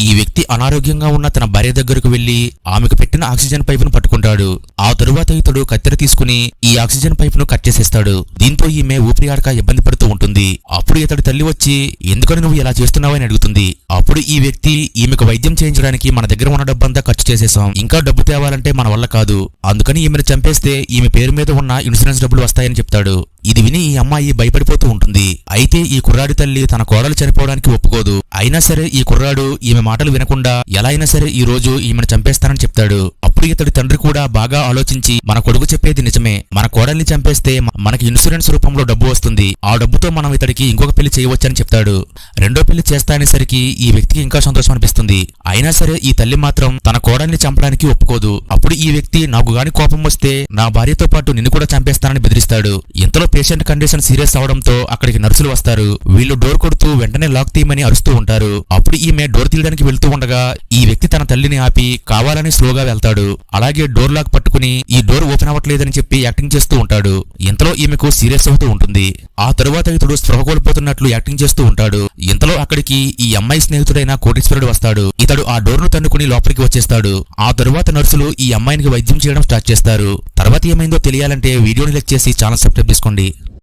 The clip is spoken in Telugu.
ఈ వ్యక్తి అనారోగ్యంగా ఉన్న తన భార్య దగ్గరకు వెళ్ళి ఆమెకు పెట్టిన ఆక్సిజన్ పైపును పట్టుకుంటాడు. ఆ తరువాత ఇతడు కత్తెర తీసుకుని ఈ ఆక్సిజన్ పైపును కట్ చేసేస్తాడు. దీంతో ఈమె ఊపిరి ఆడక ఇబ్బంది పడుతూ ఉంటుంది. అప్పుడు ఇతడి తల్లి వచ్చి ఎందుకని నువ్వు ఇలా చేస్తున్నావని అడుగుతుంది? అప్పుడు ఈ వ్యక్తి ఈమెకు వైద్యం చేయించడానికి మన దగ్గర ఉన్న డబ్బంతా ఖర్చు చేసేసాం. ఇంకా డబ్బు తేవాలంటే మన వల్ల కాదు. అందుకని ఈమెను చంపేస్తే ఈమె పేరు మీద ఉన్న ఇన్సూరెన్స్ డబ్బులు వస్తాయని చెప్తాడు. ఇది విని ఈ అమ్మాయి భయపడిపోతూ ఉంటుంది. అయితే ఈ కుర్రాడి తల్లి తన కోడలు చనిపోవడానికి ఒప్పుకోదు. అయినా సరే ఈ కుర్రాడు ఈమె మాటలు వినకుండా ఎలా అయినా సరే ఈ రోజు ఈమెను చంపేస్తానని చెప్తాడు. అప్పుడు ఇతడి తండ్రి కూడా బాగా ఆలోచించి మన కొడుకు చెప్పేది నిజమే. మన కోడల్ని చంపేస్తే మనకి ఇన్సూరెన్స్ రూపంలో డబ్బు వస్తుంది. ఆ డబ్బుతో మనం ఇతడికి ఇంకొక పెళ్ళి చేయవచ్చని చెప్తాడు. రెండో పెళ్ళి చేస్తా అనేసరికి ఈ వ్యక్తికి ఇంకా సంతోషం అనిపిస్తుంది. అయినా సరే ఈ తల్లి మాత్రం తన కోడల్ని చంపడానికి ఒప్పుకోదు. అప్పుడు ఈ వ్యక్తి నాకు గాని కోపం వస్తే నా భార్యతో పాటు నిన్ను కూడా చంపేస్తానని బెదిరిస్తాడు. ఇంతలో పేషెంట్ కండిషన్ సీరియస్ అవడంతో అక్కడికి నర్సులు వస్తారు. వీళ్ళు డోర్ కొడుతూ వెంటనే లాక్ తీయమని అరుస్తూ ఉంటారు. అప్పుడు ఈమె డోర్ తీయడానికి వెళ్తూ ఉండగా ఈ వ్యక్తి తన తల్లిని ఆపి కావాలని స్లోగా వెళ్తాడు. అలాగే డోర్ లాక్ పట్టుకుని ఈ డోర్ ఓపెన్ అవ్వట్లేదని చెప్పి యాక్టింగ్ చేస్తూ ఉంటాడు. ఇంతలో ఈమెకు సీరియస్ అవుతూ ఉంటుంది. ఆ తరువాత ఇతడు స్పృహ కోల్పోతున్నట్లు యాక్టింగ్ చేస్తూ ఉంటాడు. ఇంతలో అక్కడికి ఈ అమ్మాయి స్నేహితుడైన కోటీశ్వరుడు వస్తాడు. ఇతడు ఆ డోర్ను తన్నుకుని లోపలికి వచ్చేస్తాడు. ఆ తరువాత నర్సులు ఈ అమ్మాయిని వైద్యం చేయడం స్టార్ట్ చేస్తారు. తర్వాత ఏమైందో తెలియాలంటే వీడియోని లెక్ చేసి ఛానల్ సబ్స్క్రైబ్ చేసుకోండి.